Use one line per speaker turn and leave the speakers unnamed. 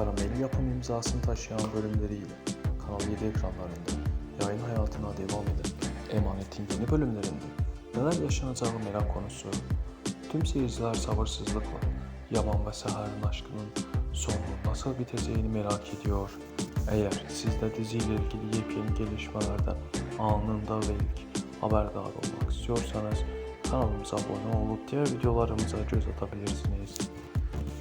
Karamel yapım imzasını taşıyan bölümleriyle Kanal 7 ekranlarında yayın hayatına devam eden Emanet'in yeni bölümlerinde neler yaşanacağı merak konusu. Tüm seyirciler sabırsızlıkla Yaman ve Seher'in aşkının sonunun nasıl biteceğini merak ediyor. Eğer siz de diziyle ilgili yepyeni gelişmelerden anında ve ilk haberdar olmak istiyorsanız kanalımıza abone olup diğer videolarımıza göz atabilirsiniz.